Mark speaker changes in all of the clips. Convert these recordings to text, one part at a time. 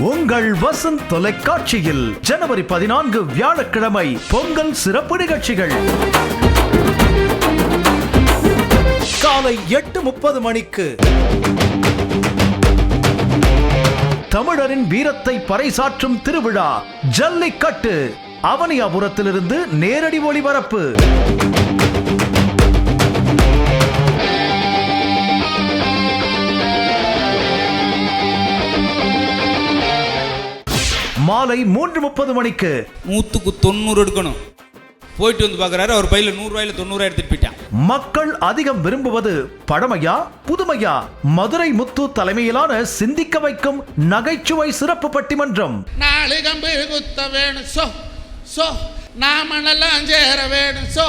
Speaker 1: உங்கள் வசந்த் தொலைக்காட்சியில் ஜனவரி பதினான்கு வியாழக்கிழமை பொங்கல் சிறப்பு நிகழ்ச்சிகள். காலை எட்டு முப்பது மணிக்கு. தமிழரின் வீரத்தை பறைசாற்றும் திருவிழா ஜல்லிக்கட்டு அவனியாபுரத்திலிருந்து நேரடி ஒளிபரப்பு. மாலை மூன்று முப்பது மணிக்கு.
Speaker 2: நூற்றுக்கு தொண்ணூறு எடுக்கணும். போயிட்டு வந்து பார்க்குறாரு அவர் பையில நூறுரூவாயில் தொண்ணூறுவா எடுத்துட்டு போயிட்டான்.
Speaker 1: மக்கள் அதிகம் விரும்புவது பழமையா புதுமையா? மதுரை முத்து தலைமையிலான சிந்திக்க வைக்கும் நகைச்சுவை சிறப்பு பட்டிமன்றம்.
Speaker 3: நாலு கம்பு குத்த வேணும் சோ சோ. நாமெல்லாம் சேர வேணும் சோ.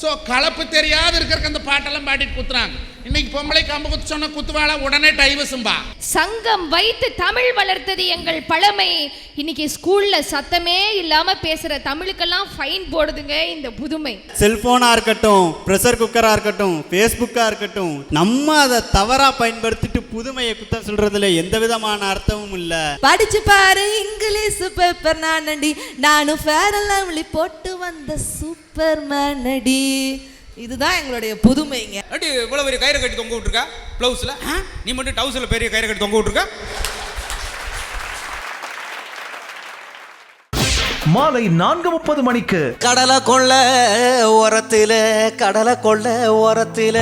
Speaker 3: சோ கலப்பு தெரியாத இருக்கிறக்கு அந்த பாட்டெல்லாம் பாடிட்டு குத்துறாங்க. இன்னைக்கு பொம்பளை கம்பு குத்து சொன்ன குத்துவாள? உடனே டைவசும்பா
Speaker 4: சங்கம் வைத்து தமிழ் வளர்த்தது எங்கள் பழமை. இன்னைக்கு ஸ்கூல்ல சத்தமே இல்லாம பேசுற தமிழுக்கெல்லாம் ஃபைன் போடுதுங்க இந்த புதுமை.
Speaker 5: செல்போனாக இருக்கட்டும் ப்ரெஷர் குக்கராக இருக்கட்டும் ஃபேஸ்புக்காக இருக்கட்டும் நம்ம அதை தவறாக பயன்படுத்திட்டு புதுமையை குத்தம் சொல்றதுல எந்த விதமான அர்த்தமும் இல்லை.
Speaker 6: படிச்சு பாரு இங்கிலீஷ் பேப்பர் நானடி நானும் ஃபேர் லவ்லி போட்டு வந்த சூப்பர் மேனடி இதுதான் எங்களுடைய புதுமைங்க.
Speaker 2: அடி இவ்வளோ பெரிய கயிறை கட்டி தொங்க விட்டுருக்கா? ப்ளவுஸில் நீ மட்டும் டவுசரில் பெரிய கயிறை கட்டி தொங்க விட்டுருக்கா?
Speaker 1: மாலை நான்கு முப்பது மணிக்கு
Speaker 7: கடலை கொள்ள ஓரத்தில கடலை கொள்ள ஓரத்தில.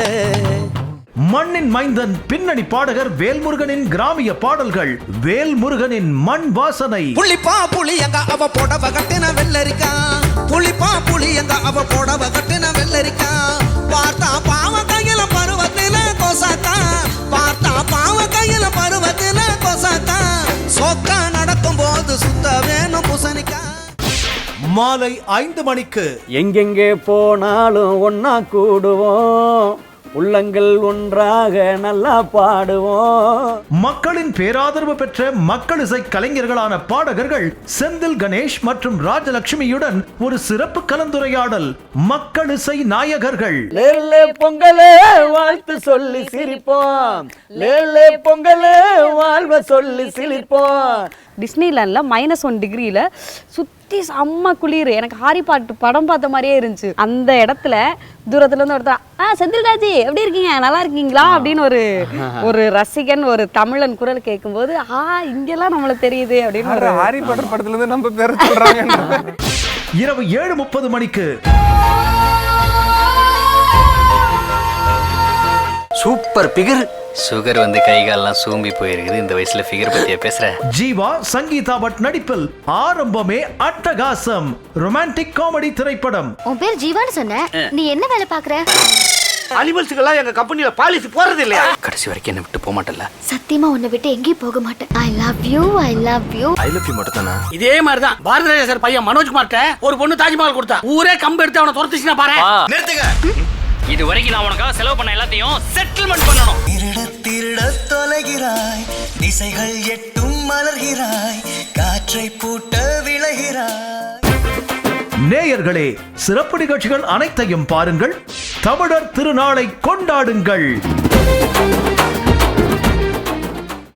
Speaker 1: மண்ணின் மைந்தன் பின்னணி பாடகர் வேல்முருகனின் கிராமிய பாடல்கள் வேல்முருகனின் மண் வாசனை.
Speaker 7: புள்ளிப்பா புளி எங்க அவ போடவ கட்டின வெள்ளரிக்கா. புள்ளிப்பா புளி எங்க அவ போடவ கட்டின வெள்ளரிக்கா. பார்த்தா பாவ கையில பருவத்தில கொசாத்தா பார்த்தா பாவ கையில பருவத்தில கொசாத்தா சொக்கா நடக்கும் போது சுத்த வேணும் புசணிக்கா.
Speaker 1: மாலை ஐந்து மணிக்கு
Speaker 8: எங்கெங்கே போனாலும் ஒன்னா கூடுவோம். உள்ளங்கள் ஒன்றாக நல்லா பாடுவோம்.
Speaker 1: மக்களின் பேராதரவு பெற்ற மக்கள் இசை கலைஞர்களான பாடகர்கள் செந்தில் கணேஷ் மற்றும் ராஜலட்சுமியுடன் ஒரு சிறப்பு கலந்துரையாடல் மக்கள் இசை நாயகர்கள்.
Speaker 8: லேலே பொங்கலே வாழ்த்து சொல்லி சிரிப்போம். லேலே பொங்கலே வாழ்வ சொல்லி சிரிப்போம்.
Speaker 9: டிஸ்னிலேண்டில் மைனஸ் ஒன் டிகிரியில் சுற்றி செம்ம குளிர். எனக்கு ஹாரி பாட்டு படம் பார்த்த மாதிரியே இருந்துச்சு. அந்த இடத்துல தூரத்துல இருந்து ஒருத்தர் ஆ செந்தில்ராஜி எப்படி இருக்கீங்க? நல்லா இருக்கீங்களா? அப்படின்னு ஒரு ஒரு ரசிகன் ஒரு தமிழன் குரல் கேட்கும்போது ஆ இங்கெல்லாம் நம்மள தெரியுது. அப்படின்னு
Speaker 10: ஹாரி பாட்டர் படத்துல இருந்து நம்ம பேர் சொல்றாங்க
Speaker 1: இரவு ஏழு முப்பது மணிக்கு.
Speaker 7: Super figure. சுகர் வந்து கை காலெல்லாம் சூம்பி போயிருக்குது. இந்த வயசுல ஃபிகர் பத்தியா பேசுற?
Speaker 1: ஜீவா சங்கீதா பட் நடிப்பில் ஆரம்பமே அட்டகாசம். ரொமான்டிக் காமெடி திரைப்படம்.
Speaker 4: உன் பேர் ஜீவான்னு சொன்ன. நீ என்ன வேலை பாக்குற
Speaker 7: அனிமல்ஸுக்கெல்லாம் எங்க கம்பெனில பாலிசி போறது இல்லையா கடைசி வரைக்கும் என்ன விட்டு போக மாட்டல
Speaker 4: சத்தியமா உன்னை விட்டு எங்கேயும் போக மாட்டேன். I love you I love you
Speaker 7: I love you மட்டும் தானா
Speaker 3: இதே மாதிரிதான். பாரத ராஜா பையன் மனோஜ்குமார்ட்ட ஒரு பொண்ணு தாஜ்மஹால் கொடுத்தா. ஊரே கம்பு எடுத்து அவனை துரத்துச்சுன்னா பாரு
Speaker 7: நிறுத்துங்க.
Speaker 8: இது வரைக்கும் நான் உனக்காக செலவு பண்ண எல்லாத்தையும் செட்டில்மெண்ட் பண்ணணும்.
Speaker 7: திருட திருட தொலைகிறாய் திசைகள் எட்டும் மலர்கிறாய் காற்றை பூட்ட விளைகிறாய்
Speaker 1: நேயர்களே சிறப்பு நிகழ்ச்சிகள் அனைத்தையும் பாருங்கள். தமிழர் திருநாளை கொண்டாடுங்கள்.